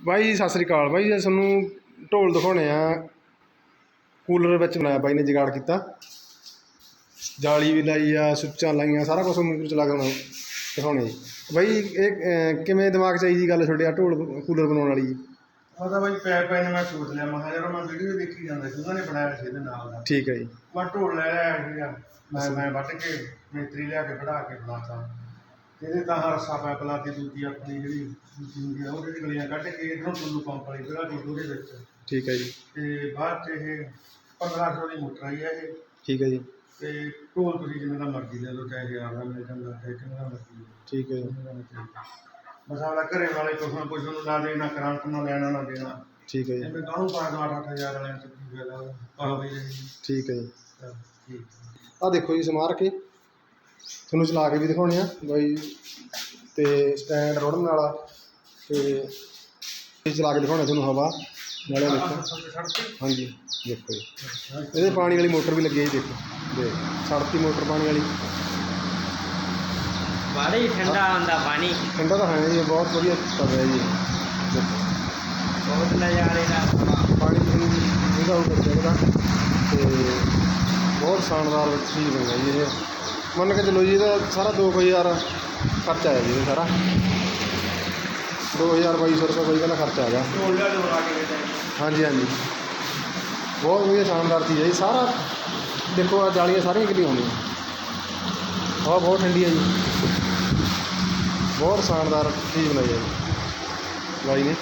ਬਾਈ ਜੀ, ਸਤਿ ਸ੍ਰੀ ਅਕਾਲ। ਬਾਈ ਜੀ ਤੁਹਾਨੂੰ ਢੋਲ ਦਿਖਾਉਣੇ ਆ। ਕੂਲਰ ਵਿੱਚ ਬਣਾਇਆ ਬਾਈ ਨੇ ਜੁਗਾੜ ਕੀਤਾ। ਜਾਲੀ ਵੀ ਲਾਈ ਆ ਸੁੱਚਾਂ ਲਾਈਆਂ ਸਾਰਾ ਕੁਝ ਮੂੰਹ ਚਲਾ ਕੇ ਦਿਖਾਉਣੇ ਜੀ ਬਾਈ ਇਹ ਕਿਵੇਂ ਦਿਮਾਗ 'ਚ ਆਈ ਜੀ ਗੱਲ ਤੁਹਾਡੇ ਆ ਢੋਲ ਕੂਲਰ ਬਣਾਉਣ ਵਾਲੀ ਜੀ? ਉਹਦਾ ਬਾਈ ਪੈ ਪੈ ਨੇ ਮੈਂ ਸੋਚ ਲਿਆ ਮੈਂ ਜਦੋਂ ਮੈਂ ਵੀਡੀਓ ਦੇਖੀ ਜਾਂਦਾ ਸੀ ਉਹਨਾਂ ਨੇ ਬਣਾਇਆ ਸੀ ਇਹਦੇ ਨਾਲ ਦਾ। ਠੀਕ ਹੈ ਜੀ। ਮੈਂ ਢੋਲ ਲੈ ਲਿਆ ਸੀਗਾ। ਮੈਂ ਮੈਂ ਵੱਟ ਕੇ ਮੇਤਰੀ ਲਿਆ ਕੇ ਬਣਾ ਕੇ ਬਣਾਤਾ। ਇਹਦੇ ਤਾਂ ਹਰਸਾ ਪੈਪ ਲਾਤੀ ਦੂਜੀ ਆਪਣੀ ਜਿਹੜੀ ਹੁੰਦੀ ਆ ਉਹਦੇ ਗਲੀਆਂ ਕੱਢ ਕੇ ਇਧਰੋਂ ਟੁੱਲੂ ਪੰਪ ਵਾਲੀ ਬਣਾ ਕੇ ਉਹਦੇ ਵਿੱਚ। ਠੀਕ ਹੈ ਜੀ। ਤੇ ਬਾਅਦ 'ਚ ਇਹ 1500 ਦੀ ਮੋਟਰ ਆਈ ਹੈ ਇਹ। ਠੀਕ ਹੈ ਜੀ। ਤੇ ਢੋਲ ਤੁਸੀਂ ਜਿੰਨੇ ਦਾ ਮਰਜ਼ੀ ਲੈ ਲਓ ਚਾਹੇ ਹਜ਼ਾਰ ਦਾ ਮਿਲ ਜਾਂਦਾ ਚਾਹੇ ਕਿੰਨੇ ਦਾ ਮਰਜ਼ੀ। ਠੀਕ ਹੈ ਜੀ। ਆਪਣਾ ਘਰੇ ਵਾਲੇ ਕੁਛ ਨਾ ਕੁਛ ਨੂੰ ਨਾ ਦੇਣਾ ਕਰੰਟ ਨਾ ਲੈਣਾ ਨਾ ਦੇਣਾ। ਠੀਕ ਹੈ ਜੀ। ਇਹ ਕਾਹਨੂੰ ਪਾ ਦੋ 8000 ਵਾਲਿਆਂ ਚ ਕੀ ਫਾਇਦਾ। ਪਾ ਬਈ ਠੀਕ ਹੈ ਜੀ। ਠੀਕ। ਆ ਦੇਖੋ ਜੀ ਸਮਾਰ ਕੇ ਤੁਹਾਨੂੰ ਚਲਾ ਕੇ ਵੀ ਦਿਖਾਉਣੇ ਆ ਬਾਈ ਤੇ ਸਟੈਂਡ ਰੋੜਨ ਵਾਲਾ ਤੇ ਇਹ ਚਲਾ ਕੇ ਦਿਖਾਉਣਾ ਤੁਹਾਨੂੰ ਹਵਾ ਨਾਲੇ ਦੇਖੋ। ਹਾਂਜੀ ਦੇਖੋ ਜੀ। ਇਹਦੇ ਪਾਣੀ ਵਾਲੀ ਮੋਟਰ ਵੀ ਲੱਗੀ ਹੈ ਦੇਖੋ ਦੇਖ ਸੜਤੀ ਮੋਟਰ ਪਾਣੀ ਵਾਲੀ। ਬੜਾ ਹੀ ਠੰਡਾ ਹੁੰਦਾ ਪਾਣੀ। ਠੰਡਾ ਤਾਂ ਹੈ ਜੀ ਬਹੁਤ ਵਧੀਆ ਚੱਲ ਰਿਹਾ ਜੀ। ਦੇਖੋ। ਬਹੁਤ ਨਜ਼ਾਰੇ ਦਾ ਪਾਣੀ ਤੁਹਾਨੂੰ ਕੇ ਚੱਲਦਾ ਤੇ ਬਹੁਤ ਸ਼ਾਨਦਾਰ ਚੀਜ਼ ਬਣ ਗਈ ਇਹ ਮੰਨ ਕੇ ਚਲੋ ਜੀ, ਇਹਦਾ ਸਾਰਾ 2000 ਖਰਚਾ ਆਇਆ ਜੀ ਇਹ ਸਾਰਾ। 2000 2200 ਰੁਪਏ ਕੋਈ ਕਹਿੰਦਾ ਖਰਚਾ ਆਇਆ ਹਾਂਜੀ ਹਾਂਜੀ। ਬਹੁਤ ਵਧੀਆ ਸ਼ਾਨਦਾਰ ਚੀਜ਼ ਹੈ ਜੀ। ਸਾਰਾ ਦੇਖੋ ਆ ਜਾਲੀਆਂ ਸਾਰੀਆਂ ਕਿੰਨੀਆਂ ਹੋਣੀਆਂ। ਹਵਾ ਬਹੁਤ ਠੰਡੀ ਹੈ ਜੀ। ਬਹੁਤ ਸ਼ਾਨਦਾਰ ਚੀਜ਼ ਬਣਾਈ ਹੈ ਜੀ। ਬਾਈ ਨੇ